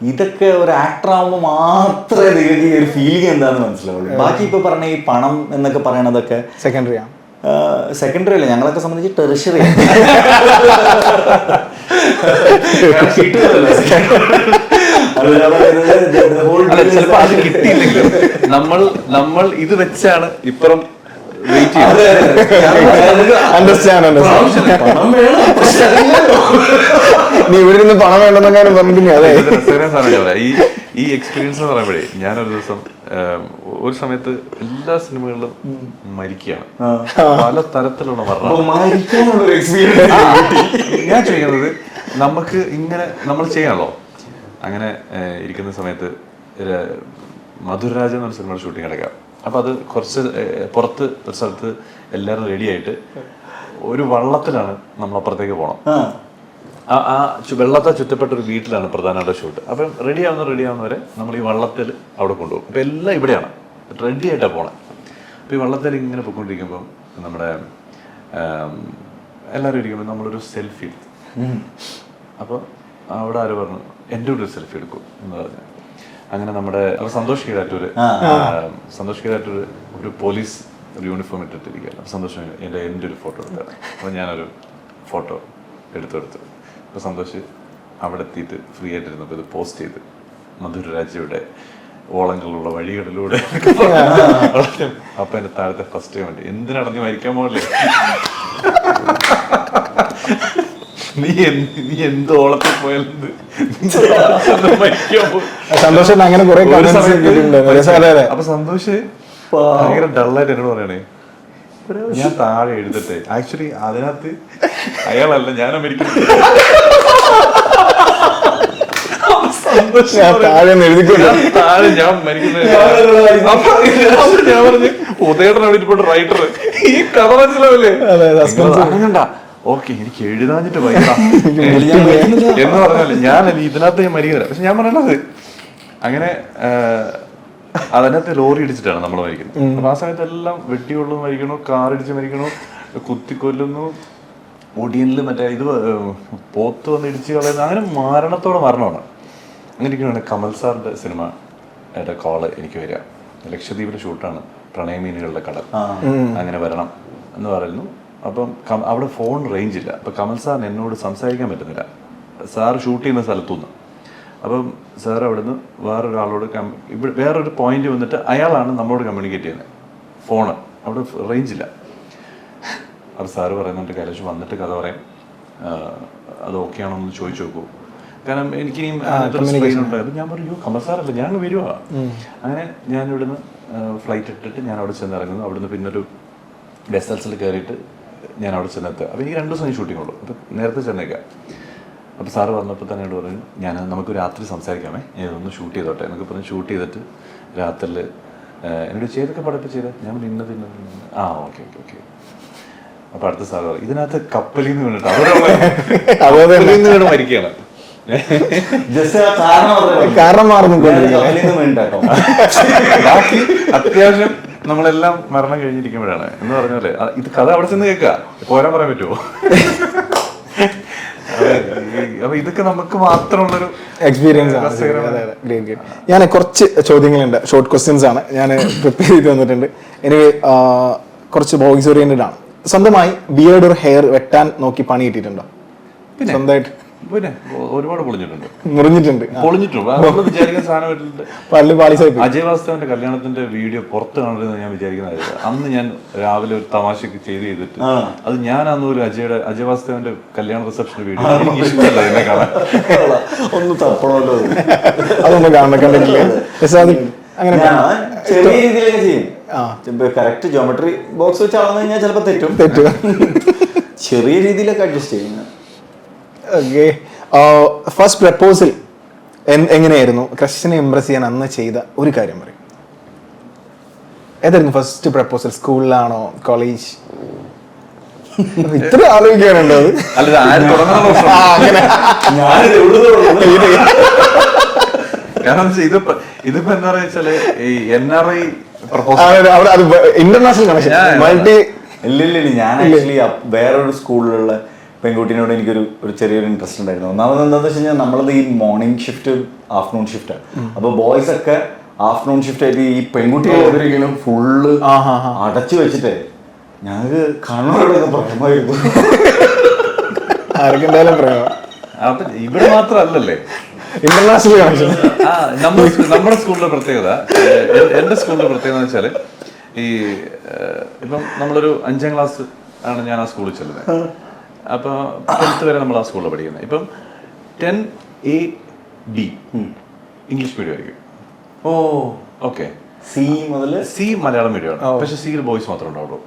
ഇതൊക്കെ ഒരു ആക്ടർ ആകുമ്പോൾ മാത്രമേ നിങ്ങൾക്ക് ഈ ഒരു ഫീലിംഗ് എന്താണെന്ന് മനസ്സിലാവുള്ളൂ. ബാക്കി ഇപ്പോൾ പറഞ്ഞ ഈ പണം എന്നൊക്കെ പറയണതൊക്കെ
സെക്കൻഡറി ആണ്
സെക്കൻഡറി അല്ല ഞങ്ങളൊക്കെ സംബന്ധിച്ച് ടെറിഷറി
അല്ല ചിലപ്പോ അത് കിട്ടിയില്ലെങ്കിൽ നമ്മൾ നമ്മൾ ഇത് വെച്ചാണ് ഇപ്പുറം വെയിറ്റ്
അണ്ടർസ്റ്റാൻഡ്. നീ ഇവിടെ നിന്ന് പണം അതെ.
ഈ ഈ എക്സ്പീരിയൻസ് എന്ന് പറയുമ്പോഴേ ഞാനൊരു ദിവസം ഒരു സമയത്ത് എല്ലാ സിനിമകളിലും മരിക്കുകയാണ്. പല തരത്തിലുള്ള മരണം. ഞാൻ ചെയ്യുന്നത് നമുക്ക് ഇങ്ങനെ നമ്മൾ ചെയ്യാണല്ലോ അങ്ങനെ ഇരിക്കുന്ന സമയത്ത് ഒരു മധുരരാജ എന്നൊരു സിനിമയുടെ ഷൂട്ടിംഗ് നടക്കാം. അപ്പൊ അത് കുറച്ച് പുറത്ത് ഒരു സ്ഥലത്ത് എല്ലാവരും റെഡിയായിട്ട് ഒരു വള്ളത്തിലാണ് നമ്മൾ അപ്പുറത്തേക്ക് പോകണം
ആ.
ആ വെള്ളത്തെ ചുറ്റപ്പെട്ട ഒരു വീട്ടിലാണ് പ്രധാനമായിട്ട് ഷൂട്ട് അപ്പം റെഡി ആവുന്ന റെഡി ആവുന്നവരെ നമ്മൾ ഈ വള്ളത്തിൽ അവിടെ കൊണ്ടുപോകും. അപ്പം എല്ലാം ഇവിടെയാണ്. റെഡി ആയിട്ടാണ് പോകണം അപ്പം ഈ വള്ളത്തിൽ ഇങ്ങനെ പോയിക്കൊണ്ടിരിക്കുമ്പം നമ്മുടെ എല്ലാവരും ഇരിക്കുമ്പോൾ നമ്മളൊരു സെൽഫി അപ്പോൾ അവിടെ ആര് പറഞ്ഞു? എന്റെ കൂടെ ഒരു സെൽഫി എടുക്കും എന്ന് പറഞ്ഞു അങ്ങനെ നമ്മുടെ അപ്പോൾ സന്തോഷ് കീഴാറ്റൂര് സന്തോഷ് കീഴാറ്റൂര് ഒരു പോലീസ് ഒരു യൂണിഫോം ഇട്ടിട്ടിരിക്കുകയാണ് സന്തോഷം എന്റെ എന്റെ ഒരു ഫോട്ടോ എടുത്തത് അപ്പോൾ ഞാനൊരു ഫോട്ടോ എടുത്തെടുത്തു. അപ്പോൾ സന്തോഷ് അവിടെ എത്തിയിട്ട് ഫ്രീ ആയിട്ടിരുന്നപ്പോൾ ഇത് പോസ്റ്റ് ചെയ്ത് മധുരരാജയുടെ ഓളങ്ങളുള്ള വഴികളിലൂടെ അപ്പൊ എന്റെ താഴത്തെ ഫസ്റ്റ് കമന്റ് എന്തിനാണ് നീ മരിക്കാൻ പോകല്ലേ നീ എന്ത് നീ എന്ത് ഓളത്തിൽ പോയാലും എന്ത്? നീ ചെന്ന് മരിക്കാൻ പോ-
സന്തോഷം അങ്ങനെ കുറെ
അപ്പൊ സന്തോഷ് ഭയങ്കര ഡള്ളായിട്ട് എന്നോട് പറയണേ. ഞാൻ താഴെ എഴുതട്ടെ. ആക്ച്വലി അതിനകത്ത് അയാളല്ല ഞാൻ അമേരിക്കൻ സന്തോഷ്
ഞാൻ താഴെ
ഞാൻ താഴെ ഞാൻ മരിക്കുന്നത് പറഞ്ഞു ഉദയടൻ അവിടെ ഇരിപ്പുണ്ട് റൈറ്റർ ഈ കഥ മനസ്സിലാവില്ലേ? ഓക്കെ എനിക്ക് എഴുതാഞ്ഞിട്ട് വയ്യ. എന്ന് പറഞ്ഞാൽ ഞാൻ ഇതിനകത്ത് ഞാൻ മരിക്കുന്നില്ല പക്ഷെ ഞാൻ പറയണത് അങ്ങനെ അതിനകത്ത് ലോറി ഇടിച്ചിട്ടാണ് നമ്മൾ മരിക്കുന്നത്. അപ്പൊ ആ സമയത്ത് എല്ലാം വെട്ടിയുള്ളു മരിക്കണു കാർ ഇടിച്ച് മരിക്കണു കുത്തിക്കൊല്ലുന്നു ഒടിയനിൽ മറ്റേ ഇത് പോത്ത് വന്ന് ഇടിച്ച് കളയുന്നു. അങ്ങനെ മരണത്തോടെ മരണമാണ്. അങ്ങനെ ഇരിക്കണ കമൽ സാറിന്റെ സിനിമ കോൾ എനിക്ക് വരിക. ലക്ഷദ്വീപിലെ ഷൂട്ടാണ് പ്രണയമീനുകളുടെ കടൽ. അങ്ങനെ വരണം എന്ന് പറയുന്നു. അപ്പം അവിടെ ഫോൺ റേഞ്ച് ഇല്ല. അപ്പം കമൽ സാറിന് എന്നോട് സംസാരിക്കാൻ പറ്റുന്നില്ല. സാർ ഷൂട്ട് ചെയ്യുന്ന സ്ഥലത്തുനിന്ന്. അപ്പം സാർ അവിടുന്ന് വേറൊരാളോട് കം ഇവിടെ വേറൊരു പോയിന്റ് വന്നിട്ട് അയാളാണ് നമ്മളോട് കമ്മ്യൂണിക്കേറ്റ് ചെയ്യുന്നത്. ഫോണ് അവിടെ റേഞ്ച് ഇല്ല. അപ്പോൾ സാറ് പറയുന്നുണ്ട് കൈലാഷ് വന്നിട്ട് കഥ പറയാം. അത് ഓക്കെ ആണോ എന്ന് ചോദിച്ചു നോക്കൂ. കാരണം എനിക്ക് ഇനിയും സ്ട്രെയിൻ ഉണ്ട്. ഞാൻ പറഞ്ഞു "അയ്യോ, കമൽ സാറല്ല ഞാൻ വരുവാ. അങ്ങനെ ഞാൻ ഇവിടുന്ന് ഫ്ലൈറ്റ് ഇട്ടിട്ട് ഞാൻ അവിടെ ചെന്ന് ഇറങ്ങുന്നു അവിടുന്ന് പിന്നൊരു വെസൽസിൽ കയറിയിട്ട് ഞാൻ അവിടെ ചെന്നെത്തുക അപ്പോൾ എനിക്ക് രണ്ട് ദിവസം ഷൂട്ടിംഗ് ഉള്ളൂ. അപ്പോൾ നേരത്തെ ചെന്നേക്കാം. അപ്പോൾ സാറ് വന്നപ്പോൾ തന്നെ എന്നോട് പറഞ്ഞു ഞാൻ നമുക്ക് രാത്രി സംസാരിക്കാമേ. ഞാൻ ഇതൊന്ന് ഷൂട്ട് ചെയ്തോട്ടെ. എന്നൊക്കെ പറഞ്ഞ് ഷൂട്ട് ചെയ്തിട്ട് രാത്രിയിൽ എന്നോട് ചെയ്തൊക്കെ പടപ്പ് ചെയ്ത് ഞാൻ ഇന്നത് ഇന്നത് ഇന്നത്. ആ ഓക്കെ ഓക്കെ ഓക്കെ. അപ്പോൾ അടുത്ത സാറ് പറയും ഇതിനകത്ത് കപ്പലിൽ നിന്ന് വീണിട്ട് അവിടെ നിന്ന് വീണ് മരിക്കുകയാണ്.
കാരണം
മാറുന്നു
ബാക്കി അത്യാവശ്യം നമ്മളെല്ലാം മരണം കഴിഞ്ഞിരിക്കുമ്പോഴാണ്. എന്ന് പറഞ്ഞാൽ ഇത് കഥ അവിടെ ചെന്ന് കേൾക്കുക. പോരാൻ പറയാൻ പറ്റുമോ? അപ്പൊ- ഇതൊക്കെ നമുക്ക് മാത്രമുള്ളൊരു
എക്സ്പീരിയൻസ് ആണ്. ഞാൻ കുറച്ച് ചോദ്യങ്ങളുണ്ട്. ഷോർട്ട് ക്വസ്റ്റ്യൻസ് ആണ്. ഞാൻ പ്രിപ്പയർ ചെയ്ത് വന്നിട്ടുണ്ട് എനിക്ക് കുറച്ച് ബോയ്സ് ഓറിയന്റഡ് ആണ്. സ്വന്തമായി ബിയേർഡ് ഒരു ഹെയർ വെട്ടാൻ നോക്കി പണി കിട്ടിയിട്ടുണ്ടോ? സ്വന്തമായിട്ട്.
പിന്നെ? ഒരുപാട് പൊളിഞ്ഞിട്ടുണ്ട്.
മുറിഞ്ഞിട്ടുണ്ട്.
പൊളിഞ്ഞിട്ടുണ്ട്. വിചാരിക്കുന്ന സാധനം ഇട്ടിട്ടുണ്ട്.
പല്ല് പാളിസായി.
അജയ് വാസ്തവന്റെ കല്യാണത്തിന്റെ വീഡിയോ പുറത്ത് കാണരുതെന്ന് ഞാൻ വിചാരിക്കുന്നത് അന്ന് ഞാൻ രാവിലെ ഒരു തമാശക്ക് ചെയ്ത് ചെയ്തിട്ട്. അത് ഞാൻ അന്ന് ഒരു അജയുടെ അജയ് വാസ്തവന്റെ കല്യാണ റിസപ്ഷൻ വീഡിയോ എനിക്ക് ഇഷ്ടമല്ല എന്നെ കാണാൻ.
ഒന്ന് തപ്പണമല്ലോ.
അതൊന്നും കാണണം കണ്ടിട്ടില്ല? അങ്ങനെ
ചെറിയ രീതിയിലൊക്കെ ചെയ്യും.
ആ.
കറക്റ്റ് ജോമെട്രി ബോക്സ് വെച്ച് അളന്നു കഴിഞ്ഞാൽ ചിലപ്പോൾ തെറ്റും. ചെറിയ രീതിയിലൊക്കെ അഡ്ജസ്റ്റ് ചെയ്യും.
ഓക്കെ ഫസ്റ്റ് പ്രപ്പോസൽ എങ്ങനെയായിരുന്നു? കൃഷ്ണനെ ഇംപ്രസ് ചെയ്യാൻ അന്ന് ചെയ്ത ഒരു കാര്യം പറയും. ഏതായിരുന്നു ഫസ്റ്റ് പ്രപ്പോസൽ സ്കൂളിലാണോ കോളേജ് ഇത്ര ആലോചിക്കാനുണ്ടോ
കാരണം ഇത് ഇതിപ്പോ എന്താ പറയാ വെച്ചാൽ ഈ N R I
international connection multi
ഇല്ല ഇല്ല. ഞാൻ ആക്ച്വലി വേറൊരു സ്കൂളിലുള്ള പെൺകുട്ടീനോട് എനിക്കൊരു ഒരു ചെറിയൊരു ഇൻട്രസ്റ്റ് ഉണ്ടായിരുന്നു. ഒന്നാമത് എന്താണെന്ന് വെച്ച് കഴിഞ്ഞാൽ നമ്മളത് ഈ മോർണിംഗ് ഷിഫ്റ്റ് ആഫ്റ്റർനൂൺ ഷിഫ്റ്റ് അപ്പൊ ബോയ്സ് ഒക്കെ ആഫ്റ്റർനൂൺ ഷിഫ്റ്റ് ആയിട്ട് ഈ പെൺകുട്ടികളെ എതിരെങ്കിലും ഫുള്ള്. അടച്ചു വെച്ചിട്ട് ഞങ്ങൾക്ക് കാണുന്നവരോടൊക്കെ പ്രേമമായിരുന്നു.
പ്രേമം.
അപ്പൊ ഇവിടെ മാത്രമല്ലല്ലേ?
ഇന്റർനാഷണൽ കണക്ഷൻ
നമ്മുടെ നമ്മുടെ സ്കൂളിലെ പ്രത്യേകത സ്കൂളിലെ എന്റെ സ്കൂളിലെ പ്രത്യേകത എന്ന് വെച്ചാൽ ഈ ഇപ്പം നമ്മളൊരു അഞ്ചാം ക്ലാസ് ആണ് ഞാൻ ആ സ്കൂളിൽ ചെല്ലുന്നത്. അപ്പൊ ടെൻത്ത് വരെ നമ്മൾ ആ സ്കൂളിൽ പഠിക്കുന്നത് ഇപ്പം ten A B English medium ആയിരിക്കും.
ഓ.
ഓക്കെ
സി മുതൽ
സി മലയാളം മീഡിയമാണ് പക്ഷെ സിയിൽ ബോയ്സ് മാത്രമേ ഉണ്ടാവുള്ളൂ.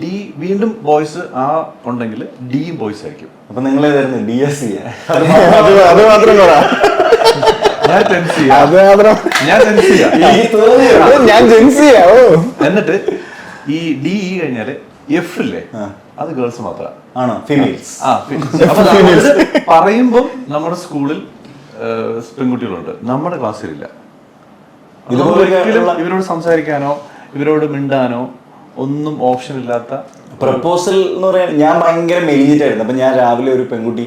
ഡി വീണ്ടും ബോയ്സ് ആ ഉണ്ടെങ്കിൽ ഡി ബോയ്സ് ആയിരിക്കും.
അപ്പൊ നിങ്ങൾ ഏതായിരുന്നു? ഡി എസ് സി
അത് മാത്രം
ഞാൻ
അത് മാത്രം.
ഞാൻ
ഞാൻ ജെൻസിയാ
എന്നിട്ട് ഈ ഡി ഇ കഴിഞ്ഞാൽ എഫ് ഇല്ലേ അത് ഗേൾസ് മാത്രമാണ്
ആണോ? ഫീമെയിൽസ്
ആ പി- അപ്പൊ നമ്മൾ പറയുമ്പം നമ്മുടെ സ്കൂളിൽ പെൺകുട്ടികളുണ്ട്. നമ്മുടെ ക്ലാസ്സിലില്ല ഒരിക്കലും ഇവരോട് സംസാരിക്കാനോ ഇവരോട് മിണ്ടാനോ ഒന്നും ഓപ്ഷൻ ഇല്ലാത്ത
പ്രപ്പോസൽ എന്ന് പറയാൻ ഞാൻ ഭയങ്കര മെലിഞ്ഞിട്ടായിരുന്നു. അപ്പൊ ഞാൻ രാവിലെ ഒരു പെൺകുട്ടി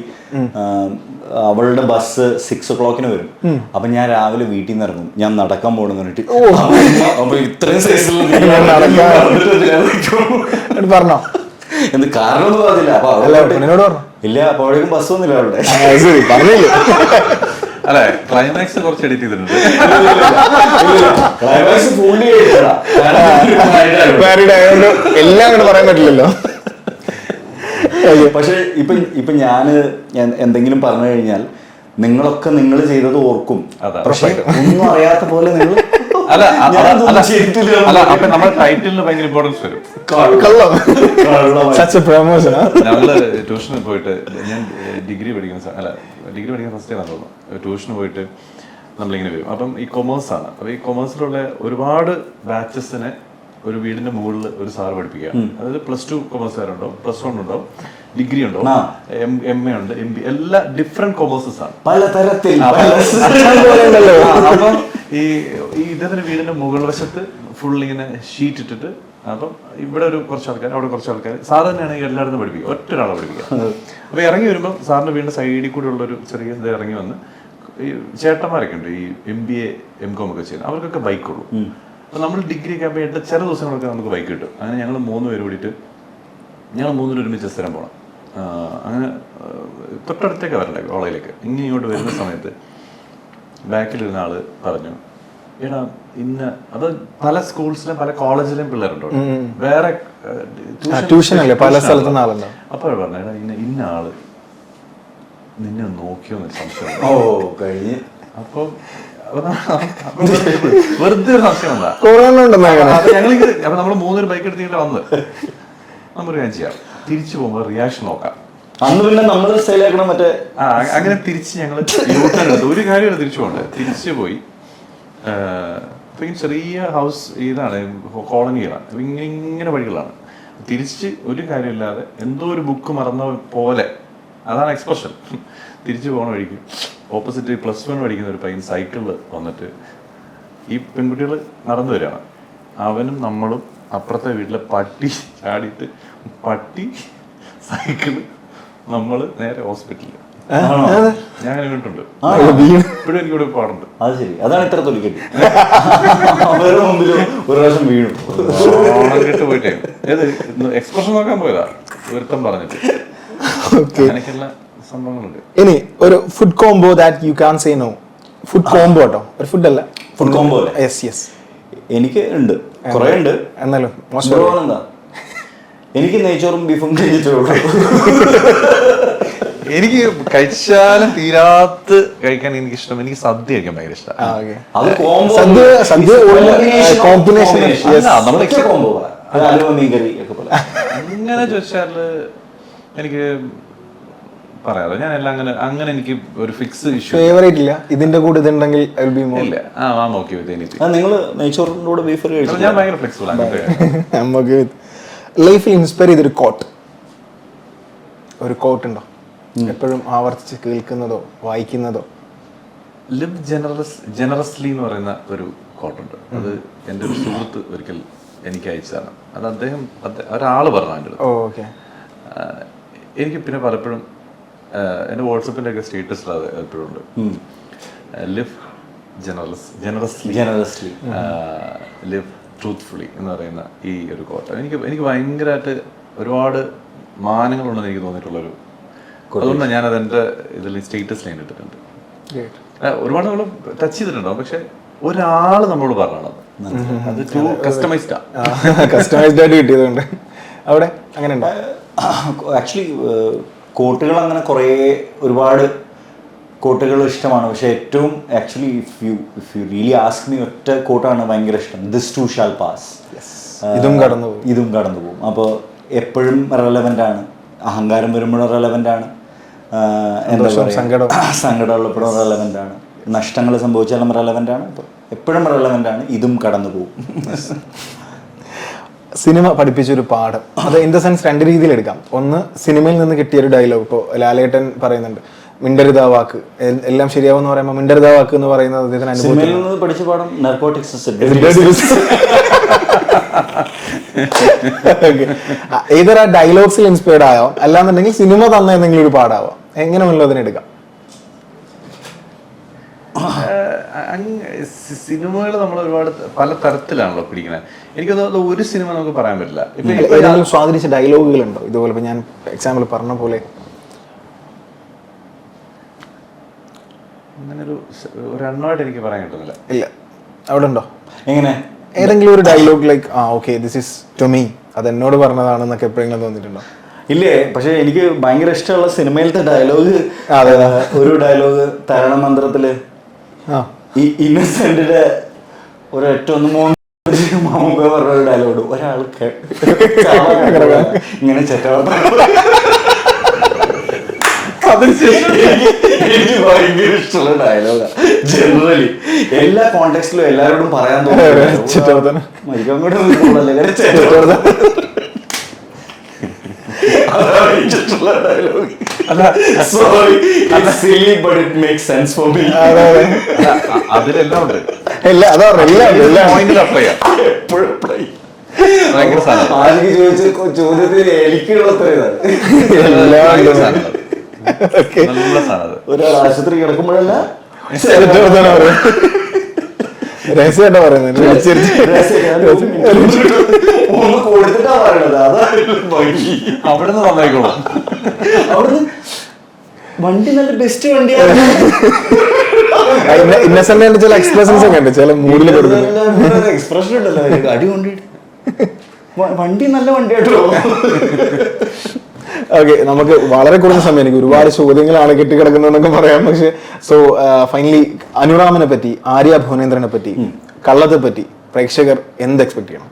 അവളുടെ ബസ് സിക്സ് ഒ ക്ലോക്കിന് വരും. അപ്പൊ ഞാൻ രാവിലെ വീട്ടിൽ നിന്ന് ഇറങ്ങും. ഞാൻ നടക്കാൻ പോകണമെന്ന് പറഞ്ഞിട്ട് അപ്പൊ ഇത്രയും
സൈസിൽ പറഞ്ഞോ?
എന്ത് കാരണമൊന്നും പറഞ്ഞില്ല അപ്പൊ
അല്ല
അവളോട്
പെണ്ണിനോട് പറഞ്ഞോ.
ഇല്ല അപ്പോഴേക്കും ബസ് ഒന്നുമില്ല
അവിടെ. പറഞ്ഞില്ലേ?
അല്ലെ ക്ലൈമാക്സ് കുറച്ച് എഡിറ്റ് ചെയ്തിട്ടുണ്ട്.
ക്ലൈമാക്സ് ഫുള്ളി
എല്ലാം അങ്ങനെ പറയാൻ പറ്റില്ലല്ലോ.
പക്ഷെ ഇപ്പൊ ഇപ്പൊ ഞാൻ ഞാൻ എന്തെങ്കിലും പറഞ്ഞു കഴിഞ്ഞാൽ നിങ്ങളൊക്കെ നിങ്ങൾ ചെയ്തത് ഓർക്കും. പക്ഷെ ഒന്നും അറിയാത്ത പോലെ നിങ്ങൾ
അല്ല അല്ല അപ്പൊ നമ്മുടെ ടൈറ്റിലിന് ഭയങ്കര ഇമ്പോർട്ടൻസ് വരും. ഞങ്ങൾ ട്യൂഷന് പോയിട്ട് ഞാൻ ഡിഗ്രി പഠിക്കുന്ന അല്ല ഡിഗ്രി പഠിക്കുന്ന ഫസ്റ്റ് ഇയർ തോന്നുന്നു. ട്യൂഷന് പോയിട്ട് നമ്മളിങ്ങനെ വരും. അപ്പം ഈ കൊമേഴ്സ് ആണ്. അപ്പൊ ഈ കൊമേഴ്സിലുള്ള ഒരുപാട് ബാച്ചസിനെ ഒരു വീടിന്റെ മുകളിൽ ഒരു സാറ് പഠിപ്പിക്കുക അതായത് പ്ലസ് ടു കൊമേഴ്സുകാരുണ്ടാവും പ്ലസ് വൺ ഉണ്ടാവും. ഡിഗ്രി
ഉണ്ടോ.
എം എം എ ഉണ്ട് എം ബി എല്ലാ ഡിഫറെന്റ് കോമേഴ്സസ് ആണ്.
പലതരത്തിൽ
അപ്പം ഈ ഈ ഇദ്ദേഹത്തിന്റെ വീടിന്റെ മുകൾ വശത്ത് ഫുൾ ഇങ്ങനെ ഷീറ്റ് ഇട്ടിട്ട് അപ്പം ഇവിടെ ഒരു കുറച്ച് ആൾക്കാർ അവിടെ കുറച്ച് ആൾക്കാർ സാർ തന്നെയാണെങ്കിൽ എല്ലായിടത്തും പഠിപ്പിക്കുക. ഒറ്റ ഒരാളെ പഠിപ്പിക്കുക. അപ്പൊ ഇറങ്ങി വരുമ്പോൾ സാറിന്റെ വീടിന്റെ സൈഡിൽ കൂടെ ഉള്ള ഒരു ചെറിയ ഇത് ഇറങ്ങി വന്ന് ഈ ചേട്ടന്മാരൊക്കെ ഉണ്ട് ഈ M B A M com ഒക്കെ ചെയ്യുന്നത് അവർക്കൊക്കെ ബൈക്കുള്ളൂ അപ്പൊ നമ്മൾ ഡിഗ്രി ഒക്കെ ആകുമ്പോൾ ചില ദിവസങ്ങളൊക്കെ നമുക്ക് ബൈക്ക് കിട്ടും. അങ്ങനെ ഞങ്ങൾ മൂന്ന് പേര് കൂടിയിട്ട് ഞങ്ങൾ മൂന്നിൽ ഒരുമിച്ച് സ്ഥിരം പോകണം അങ്ങനെ തൊട്ടടുത്തേക്ക് വരണ്ടേ കോളേജിലേക്ക്. ഇങ്ങനെ ഇങ്ങോട്ട് വരുന്ന സമയത്ത് ബാക്കിലിരുന്ന ആൾ പറഞ്ഞു എടാ ഇന്ന് അത് പല സ്കൂൾസിലും പല കോളേജിലും പിള്ളേരുണ്ടോ വേറെ
ട്യൂഷൻ അല്ലേ പല സ്ഥലത്തു ആളുണ്ടോ അപ്പൊ
അപ്പോൾ പറഞ്ഞു എടാ ഇന്ന ഇന്ന ആൾ നിന്നെ ഒന്ന് നോക്കിയോ എന്നൊരു സംശയം
ഓ കഴിഞ്ഞ്.
അപ്പം വെറുതെ- ഒരു സംശയം
ഞങ്ങൾ
അപ്പൊ നമ്മൾ മൂന്നൊരു ബൈക്ക് എടുത്തിട്ട് വന്നത്. നമ്മൾ ഞാൻ ചെയ്യാം. തിരിച്ചു പോകുമ്പോൾ റിയാക്ഷൻ നോക്കാം.
അന്ന് പിന്നെ നമ്മൾ സ്റ്റൈലാക്കണം മറ്റേ
ആ അങ്ങനെ തിരിച്ച് ഞങ്ങൾ ഒരു കാര്യമാണ് തിരിച്ചു പോകേണ്ടത് തിരിച്ചു പോയി. ചെറിയ ഹൗസ് ഇതാണ് കോളനികളാണ്. ഇങ്ങനെ ഇങ്ങനെ വഴികളാണ്. തിരിച്ച് ഒരു കാര്യമില്ലാതെ എന്തോ ഒരു ബുക്ക് മറന്ന പോലെ. അതാണ് എക്സ്പ്രഷൻ തിരിച്ചു പോകണ വഴിക്ക്. ഓപ്പോസിറ്റ് പ്ലസ് വൺ പഠിക്കുന്ന ഒരു പയ്യൻ സൈക്കിളിൽ വന്നിട്ട് ഈ പെൺകുട്ടികൾ നടന്നു വരികയാണ്. അവനും നമ്മളും അപ്പുറത്തെ വീട്ടിലെ പട്ടി ചാടിയിട്ട് പട്ടി സൈക്കിൾ നമ്മൾ നേരെ ഹോസ്പിറ്റലിൽ ഞാൻ അങ്ങനെ വീണിട്ടുണ്ട് ഇപ്പോഴും എനിക്ക് ഇവിടെ പാടുണ്ട്.
അത് ശരി. അതാണ് ഇത്ര തൊലിക്കട്ടി. അവരുടെ മുമ്പിൽ ഒരു പ്രാവശ്യം വീണു.
കേട്ട് പോയിട്ടേ. ഏത്? എക്സ്പ്രഷൻ നോക്കാൻ പോയതാ? ഒരുത്തം പറഞ്ഞിട്ട്. അങ്ങനെയൊക്കെയുള്ള സംഭവങ്ങളുണ്ട്.
ഇനി ഒരു food combo that you can say no food combo കേട്ടോ. ഒരു ഫുഡ് അല്ല.
ഫുഡ് കോംബോ അല്ലേ?
യെസ് യെസ്
എനിക്ക് ഉണ്ട്. കുറെ ഉണ്ട്.
എന്നാലും മോശം.
എന്താ എനിക്ക് നെയ്ച്ചോറും ബീഫും കഴിച്ചിട്ടുള്ളൂ
എനിക്ക് കഴിച്ചാലും തീരാത്ത് കഴിക്കാൻ എനിക്ക് ഇഷ്ടം എനിക്ക് സദ്യ കഴിക്കാൻ ഭയങ്കര ഇഷ്ടം. അങ്ങനെ ചോദിച്ചാൽ എനിക്ക് പറയാലോ. ഞാൻ എല്ലാം അങ്ങനെ അങ്ങനെ എനിക്ക് ഒരു ഫിക്സ് ഇഷ്യൂ
ഫേവറേറ്റ് ഇല്ല. ഇതിന്റെ കൂടെ ഇതുണ്ടെങ്കിൽ
ഇല്ല. ആ വിത്ത് എനിത്തി
ആ നിങ്ങൾ നെയ്ച്ചോറിന്റെ കൂടെ ബീഫ് കഴിച്ചു
ഞാൻ ഭയങ്കര ഫ്ലെക്സിബിൾ
ആണ്. ലൈഫിൽ ഇൻസ്പയർ ചെയ്തൊരു കോട്ട് ഒരു കോട്ട് ഉണ്ടോ? എപ്പോഴും ആവർത്തിച്ച് കേൾക്കുന്നതോ വായിക്കുന്നതോ?
ലിവ് ജനറസ് ജനറസ്ലി എന്ന് പറയുന്ന ഒരു കോട്ടുണ്ട് അത് എന്റെ ഒരു സുഹൃത്ത് ഒരിക്കൽ എനിക്ക് അയച്ചതാണ്. അത് അദ്ദേഹം ഒരാൾ പറഞ്ഞു
എന്റെ ഓക്കെ
എനിക്ക് പിന്നെ പലപ്പോഴും എന്റെ വാട്സപ്പിന്റെ ഒക്കെ സ്റ്റേറ്റസിൽ അത് എപ്പോഴും ഉണ്ട്. Live generous generously
generously
live truthfully എന്ന് പറയുന്ന ഈ ഒരു കോട്ട എനിക്ക് എനിക്ക് ഭയങ്കരമായിട്ട് ഒരുപാട് മാനങ്ങളുണ്ടെന്ന് എനിക്ക് തോന്നിയിട്ടുള്ളൊരു അതുകൊണ്ടാണ് ഞാനത് എന്റെ ഇതിൽ സ്റ്റേറ്റസിൽ ലൈൻ ഇട്ടിട്ടുണ്ട്. ഒരുപാട് നമ്മൾ ടച്ച് ചെയ്തിട്ടുണ്ടാവും. പക്ഷെ ഒരാൾ നമ്മളോട് പറഞ്ഞത് അത്. ടു കസ്റ്റമൈസ്ഡാ
കസ്റ്റമൈസ്ഡ് ആയിട്ട് കിട്ടിയതുകൊണ്ട്. അവിടെ അങ്ങനെ ഉണ്ടോ
ആക്ച്വലി കോട്ടുകൾ അങ്ങനെ കുറേ ഒരുപാട് കോട്ടുകൾ ഇഷ്ടമാണ്. പക്ഷേ ഏറ്റവും actually if you if you really ask me ഒറ്റ കോട്ടാണ് ഭയങ്കര ഇഷ്ടം. ദിസ് ടു ഷാൽ പാസ്
ഇതും കടന്നു പോകും
ഇതും കടന്നു പോകും അപ്പോൾ എപ്പോഴും റെലവന്റ് ആണ്. അഹങ്കാരം വരുമ്പോഴും റെലവന്റ് ആണ്. എന്താ പറയുക
സങ്കടവും.
സങ്കടമുള്ളപ്പോഴും റെലവന്റ് ആണ്. നഷ്ടങ്ങൾ സംഭവിച്ചാലും റെലവന്റ് ആണ്. അപ്പോൾ എപ്പോഴും റെലവന്റ് ആണ്. ഇതും കടന്നു പോകും
സിനിമ പഠിപ്പിച്ചൊരു പാഠം. അത് ഇൻ ദ സെൻസ് രണ്ട് രീതിയിൽ എടുക്കാം. ഒന്ന് സിനിമയിൽ നിന്ന് കിട്ടിയ ഒരു ഡയലോഗ് ഇപ്പോൾ ലാലേട്ടൻ പറയുന്നുണ്ട് മിണ്ടരുതാ വാക്ക് എല്ലാം ശരിയാവെന്ന് പറയുമ്പോൾ മിണ്ടരുത വാക്ക് എന്ന് പറയുന്നത് അദ്ദേഹത്തിന്
സിനിമയിൽ നിന്ന് പഠിച്ച പാഠം നർക്കോട്ടിക്സ്
ഏതൊരു ആ ഡയലോഗ്സിൽ ഇൻസ്പയർഡ് ആയോ? അല്ലാന്നുണ്ടെങ്കിൽ സിനിമ തന്ന എന്തെങ്കിലും ഒരു പാടാവാം? എങ്ങനെ വേണമല്ലോ അതിനെടുക്കാം
സിനിമകൾ നമ്മൾ ഒരുപാട് പല തരത്തിലാണല്ലോ പിടിക്കുന്നത് എനിക്ക് തോന്നുന്നു ഒരു സിനിമ നമുക്ക് പറയാൻ പറ്റില്ല. ഇപ്പൊ
ഏതെങ്കിലും സ്വാധീനിച്ച ഡയലോഗുകൾ ഉണ്ടോ? ഇതുപോലെ ഇപ്പൊ ഞാൻ എക്സാമ്പിൾ പറഞ്ഞ പോലെ
അങ്ങനെ ഒരു ഒരെണ്ണമായിട്ട് എനിക്ക് പറയാൻ കിട്ടുന്നില്ല
ഇല്ല. അവിടെ ഉണ്ടോ
എങ്ങനെ?
ഏതെങ്കിലും ഒരു ഡയലോഗ് ലൈക്ക് ആ okay this is to me അത് എന്നോട് പറഞ്ഞതാണെന്നൊക്കെ എപ്പോഴെങ്കിലും തോന്നിയിട്ടുണ്ടോ?
ഇല്ലേ. പക്ഷെ എനിക്ക് ഭയങ്കര ഇഷ്ടമുള്ള സിനിമയിലത്തെ ഡയലോഗ്
അതെ,
ഒരു ഡയലോഗ് തരണ
മന്ത്രത്തിൽ
ഈ ഇന്നസെന്റിന്റെ ഒരു ഒന്ന് മൂന്ന് മാമുക പറഞ്ഞ ഒരു ഡയലോഗ് ഒരാൾ ഇങ്ങനെ ചാവാൻ കിടക്കുക. ഇങ്ങനെ ചെറ്റവർത്ത എനിക്ക് ഭയങ്കര ഇഷ്ടമുള്ള ഡയലോഗാ ജനറലി എല്ലാ കോണ്ടെക്സ്റ്റിലും എല്ലാവരോടും പറയാൻ. തോന്നുന്നു
അതിലെല്ലാം ഉണ്ട്.
അതാ എല്ലാം എല്ലാം
അപ്ലൈ ചെയ്യാം.
എപ്പോഴും ചോദിച്ച ചോദ്യത്തിന് എനിക്കുള്ള
നല്ല സാധനം
ഒരാൾ ആശുപത്രി കിടക്കുമ്പോഴല്ല.
രഹസ്യമായിട്ടാ പറയുന്നത്? വിളിച്ചിരുത്തി.
ഒന്ന് കൊടുത്തിട്ടാ പറയണത്.
അവിടെ നിന്ന് വന്നേക്കോളാം.
അവിടുന്ന് വണ്ടി നല്ല ബെസ്റ്റ് വണ്ടിയാണ്.
ഇന്നസെന്റ് ചില എക്സ്പ്രഷൻസ് ഒക്കെ ഉണ്ട്. ചില മൂഡിൽ
എക്സ്പ്രഷൻ ഉണ്ടല്ലോ. അടി കൊണ്ടിട്ട്. വണ്ടി നല്ല വണ്ടിയാട്ടോ.
ഓക്കെ നമുക്ക് വളരെ കുറഞ്ഞ സമയം എനിക്ക് ഒരുപാട് ചോദ്യങ്ങളാണ് കെട്ടിക്കിടക്കുന്നതെന്നൊക്കെ പറയാം. പക്ഷെ സോ ഫൈനലി അനുരാമനെ പറ്റി ആര്യ ഭുവനേന്ദ്രനെ പറ്റി കള്ളത്തെ പറ്റി പ്രേക്ഷകർ എന്ത് എക്സ്പെക്ട് ചെയ്യണം?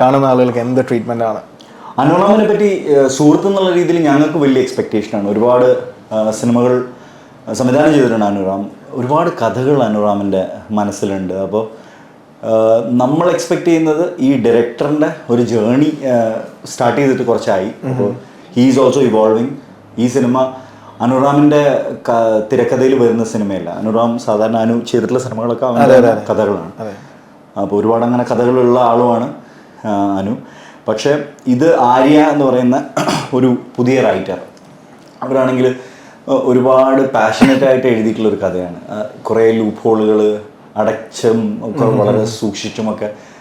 കാണുന്ന ആളുകൾക്ക് എന്ത് ട്രീറ്റ്മെന്റ് ആണ്?
അനുരാമനെ പറ്റി ഏഹ്, സുഹൃത്ത് എന്നുള്ള രീതിയിൽ ഞങ്ങൾക്ക് വലിയ എക്സ്പെക്റ്റേഷനാണ് ഒരുപാട് സിനിമകൾ സംവിധാനം ചെയ്തിട്ടുണ്ട് അനുരാം. ഒരുപാട് കഥകൾ അനുറാമിന്റെ മനസ്സിലുണ്ട്. അപ്പോൾ നമ്മൾ എക്സ്പെക്ട് ചെയ്യുന്നത് ഈ ഡയറക്ടറിന്റെ ഒരു ജേണി സ്റ്റാർട്ട് ചെയ്തിട്ട് കുറച്ചായി. അപ്പോൾ ഹീസ് ഓൾസോ ഇവോൾവിങ് ഈ സിനിമ അനുറാമിന്റെ തിരക്കഥയിൽ വരുന്ന സിനിമയല്ല അനുറാം സാധാരണ അനു ചെയ്തിട്ടുള്ള സിനിമകളൊക്കെ അവന്റെ കഥകളാണ്. അപ്പോൾ ഒരുപാട് അങ്ങനെ കഥകളുള്ള ആളുമാണ് അനു. പക്ഷേ ഇത് ആര്യ എന്ന് പറയുന്ന ഒരു പുതിയ റൈറ്റർ അവരാണെങ്കിൽ ഒരുപാട് പാഷനറ്റ് ആയിട്ട് എഴുതിയിട്ടുള്ള ഒരു കഥയാണ് കുറേ ലൂപ്പ് ഹോളുകൾ അടച്ചും ഒക്കെ വളരെ സൂക്ഷിച്ചുമൊക്കെ ആ,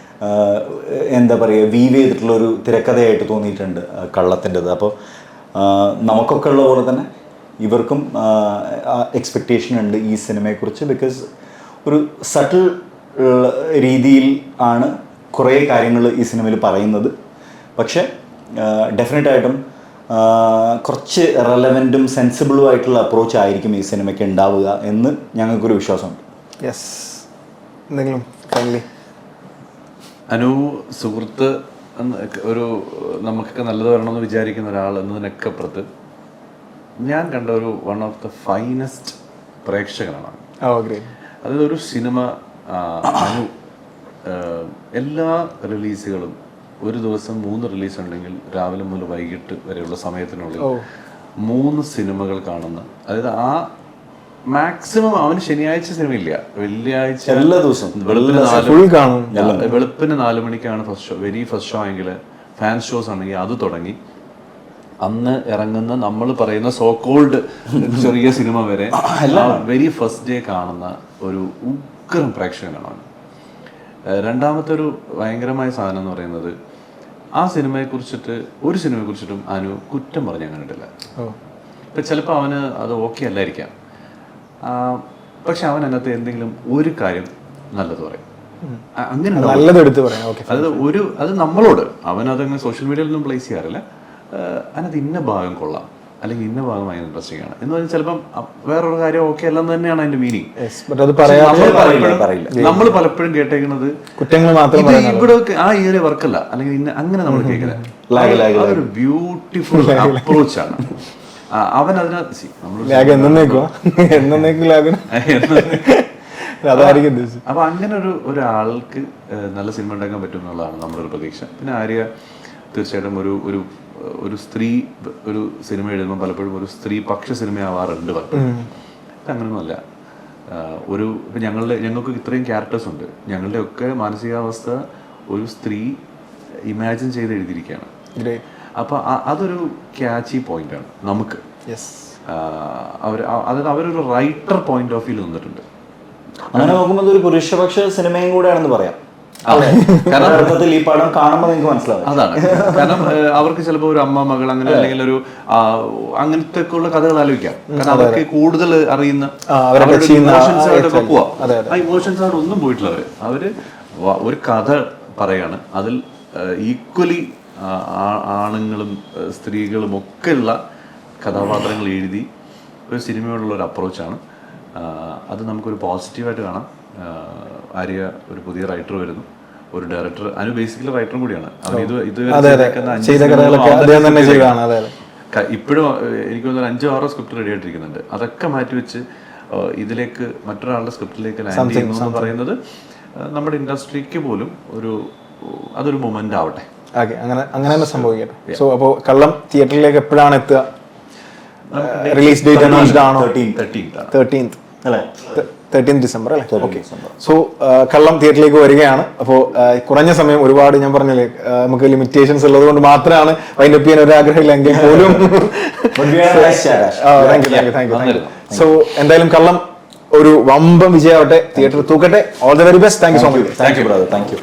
എന്താ പറയുക വീവ് ചെയ്തിട്ടുള്ള ഒരു തിരക്കഥയായിട്ട് തോന്നിയിട്ടുണ്ട് കള്ളത്തിന്റെത്. അപ്പോൾ നമുക്കൊക്കെ ഉള്ള പോലെ തന്നെ ഇവർക്കും എക്സ്പെക്റ്റേഷൻ ഉണ്ട് ഈ സിനിമയെക്കുറിച്ച് ബിക്കോസ് ഒരു സട്ടിൽ രീതിയിൽ ആണ് കുറേ കാര്യങ്ങൾ ഈ സിനിമയിൽ പറയുന്നത്. പക്ഷേ ഡെഫിനറ്റ് ആയിട്ടും കുറച്ച് റെലവന്റും സെൻസിബിളും ആയിട്ടുള്ള അപ്രോച്ച് ആയിരിക്കും ഈ സിനിമയ്ക്ക് ഉണ്ടാവുക എന്ന് ഞങ്ങൾക്കൊരു വിശ്വാസമുണ്ട്.
യെസ് എന്തെങ്കിലും
അനു സുഹൃത്ത് ഒരു നമുക്കൊക്കെ നല്ലത് വരണമെന്ന് വിചാരിക്കുന്ന ഒരാൾ എന്നതിനൊക്കെ അപ്പുറത്ത് ഞാൻ കണ്ട ഒരു വൺ ഓഫ് ദ ഫൈനസ്റ്റ് പ്രേക്ഷകനാണ്. അതായത് ഒരു സിനിമ അനു എല്ലാ റിലീസുകളും ഒരു ദിവസം മൂന്ന് റിലീസ് ഉണ്ടെങ്കിൽ രാവിലെ മുതൽ വൈകിട്ട് വരെയുള്ള സമയത്തിനുള്ളിൽ മൂന്ന് സിനിമകൾ കാണുന്ന അതായത് ആ മാക്സിമം അവന് ശനിയാഴ്ച സിനിമയില്ല. വെള്ളിയാഴ്ച
എല്ലാ ദിവസവും.
വെളുപ്പിന് നാല് മണിക്കാണ് first show very first show ആണെങ്കിൽ ഫാൻ ഷോസ് ആണെങ്കിൽ അത് തുടങ്ങി. അന്ന് ഇറങ്ങുന്ന നമ്മൾ പറയുന്ന സോ കോൾഡ് ചെറിയ സിനിമ വരെ വെരി ഫസ്റ്റ് ഡേ കാണുന്ന ഒരു ഉഗ്രം പ്രേക്ഷകനാണ്. അവൻ രണ്ടാമത്തെ ഒരു ഭയങ്കരമായ സാധനം എന്ന് പറയുന്നത് ആ സിനിമയെ കുറിച്ചിട്ട് ഒരു സിനിമയെ കുറിച്ചിട്ടും അനു കുറ്റം പറഞ്ഞ് കണ്ടിട്ടില്ല ഇപ്പൊ ചിലപ്പോൾ അവന് അത് ഓക്കെ അല്ലായിരിക്കാം. പക്ഷെ അവൻ അതിനകത്ത് എന്തെങ്കിലും ഒരു കാര്യം നല്ലത് പറയും. അങ്ങനെ
നല്ലതെടുത്ത് പറയാം. ഓക്കെ
അതായത് ഒരു അത് നമ്മളോട് അവൻ അതങ്ങനെ സോഷ്യൽ മീഡിയയിലൊന്നും പ്ലേസ് ചെയ്യാറില്ല. അതിനകത്ത് ഇന്ന ഭാഗം കൊള്ളാം അല്ലെങ്കിൽ ഇന്ന ഭാഗം ഭയങ്കര ഇൻട്രസ്റ്റിംഗ് ആണ് എന്ന് പറഞ്ഞാൽ ചിലപ്പം വേറൊരു കാര്യം ഓക്കെ അല്ലെന്ന് തന്നെയാണ് അതിന്റെ മീനിങ് നമ്മൾ പലപ്പോഴും കേട്ടേക്കുന്നത്
കുറ്റങ്ങൾ മാത്രം
ഇവിടെ ആ ഏരിയ വർക്കല്ല അല്ലെങ്കിൽ ഇന്ന അങ്ങനെ നമ്മൾ കേൾക്കുന്നത്. അതൊരു ബ്യൂട്ടിഫുൾ അപ്രോച്ച് ആണ് ആ, അവൻ അതിനകത്ത് അപ്പൊ അങ്ങനെ ഒരു ഒരാൾക്ക് നല്ല സിനിമ ഉണ്ടാക്കാൻ പറ്റും എന്നുള്ളതാണ് നമ്മുടെ ഒരു പ്രതീക്ഷ. പിന്നെ ആര്യ തീർച്ചയായിട്ടും ഒരു ഒരു ഒരു സ്ത്രീ ഒരു സിനിമ എഴുതുമ്പോൾ പലപ്പോഴും ഒരു സ്ത്രീ പക്ഷ സിനിമ ആവാറുണ്ട് പലപ്പോഴും അങ്ങനെയൊന്നുമല്ല ഒരു ഞങ്ങളുടെ ഞങ്ങൾക്ക് ഇത്രയും ക്യാരക്ടേഴ്സ് ഉണ്ട്. ഞങ്ങളുടെ ഒക്കെ മാനസികാവസ്ഥ ഒരു സ്ത്രീ ഇമാജിൻ ചെയ്ത് എഴുതിയിരിക്കുകയാണ്.
ഗ്രേറ്റ്
അപ്പൊ അതൊരു ക്യാച്ചി പോയിന്റാണ് നമുക്ക്. അവർ അതായത് അവരൊരു റൈറ്റർ പോയിന്റ് ഓഫ് വ്യൂ നിന്നിട്ടുണ്ട്.
അങ്ങനെ നോക്കുമ്പോൾ ഒരു പുരുഷപക്ഷ സിനിമയും കൂടെയാണെന്ന് പറയാം. അർത്ഥത്തിൽ ഈ പടം കാണുമ്പോൾ നിങ്ങൾക്ക് മനസ്സിലാവും.
അതാണ്. കാരണം അവർക്ക് ചിലപ്പോൾ ഒരു അമ്മ മകൾ അങ്ങനെ അല്ലെങ്കിൽ ഒരു അങ്ങനത്തെ ഉള്ള കഥകൾ ആലോചിക്കാം. കാരണം അവർക്ക് കൂടുതൽ അറിയുന്ന
ആ,
ഇമോഷൻസ് ആയിട്ട് ഒന്നും പോയിട്ടില്ല അവർ അവർ ഒരു കഥ പറയാണ്. അതിൽ ഈക്വലി ആണുങ്ങളും സ്ത്രീകളും ഒക്കെ ഉള്ള കഥാപാത്രങ്ങൾ എഴുതി ഒരു സിനിമയോടുള്ള ഒരു അപ്രോച്ചാണ്. അത് നമുക്കൊരു പോസിറ്റീവായിട്ട് കാണാം. ആര്യ ഒരു പുതിയ റൈറ്റർ വരുന്നു. ഒരു ഡയറക്ടർ അനു ബേസിക്കലി റൈറ്ററും കൂടിയാണ്. അവൻ ഇത് ഇതുവരെ ഇപ്പോഴും എനിക്ക് തോന്നുന്നു അഞ്ചോ ആറോ സ്ക്രിപ്റ്റ് റെഡി ആയിട്ടിരിക്കുന്നുണ്ട്. അതൊക്കെ മാറ്റി വെച്ച് ഇതിലേക്ക് മറ്റൊരാളുടെ സ്ക്രിപ്റ്റിലേക്ക് ലാൻഡ് ചെയ്യുന്നു എന്ന് പറയുന്നത് നമ്മുടെ ഇൻഡസ്ട്രിക്ക് പോലും ഒരു അതൊരു മൊമെന്റ് ആവട്ടെ.
ഓക്കെ അങ്ങനെ അങ്ങനെ തന്നെ സംഭവിക്കട്ടെ. സോ അപ്പോൾ കള്ളം തിയേറ്ററിലേക്ക് എപ്പോഴാണ് എത്തുക? റിലീസ് ഡേറ്റ് അനൗൺസ്ഡ് ആണോ.
തേർട്ടീൻത്ത്
അല്ലേ?
തേർട്ടീൻ ഡിസംബർ അല്ലേ? ഓക്കെ സോ കള്ളം തിയേറ്ററിലേക്ക് വരികയാണ്. അപ്പോൾ കുറഞ്ഞ സമയം ഒരുപാട് ഞാൻ പറഞ്ഞില്ലേ നമുക്ക് ലിമിറ്റേഷൻസ് ഉള്ളത് കൊണ്ട് മാത്രമാണ് അപ്പ് ചെയ്യാൻ ഒരു ആഗ്രഹം എങ്കിൽ പോലും സോ എന്തായാലും കള്ളം ഒരു വമ്പം വിജയമാവട്ടെ. Theatre തൂക്കട്ടെ. All the very best thank you so much
thank you brother thank you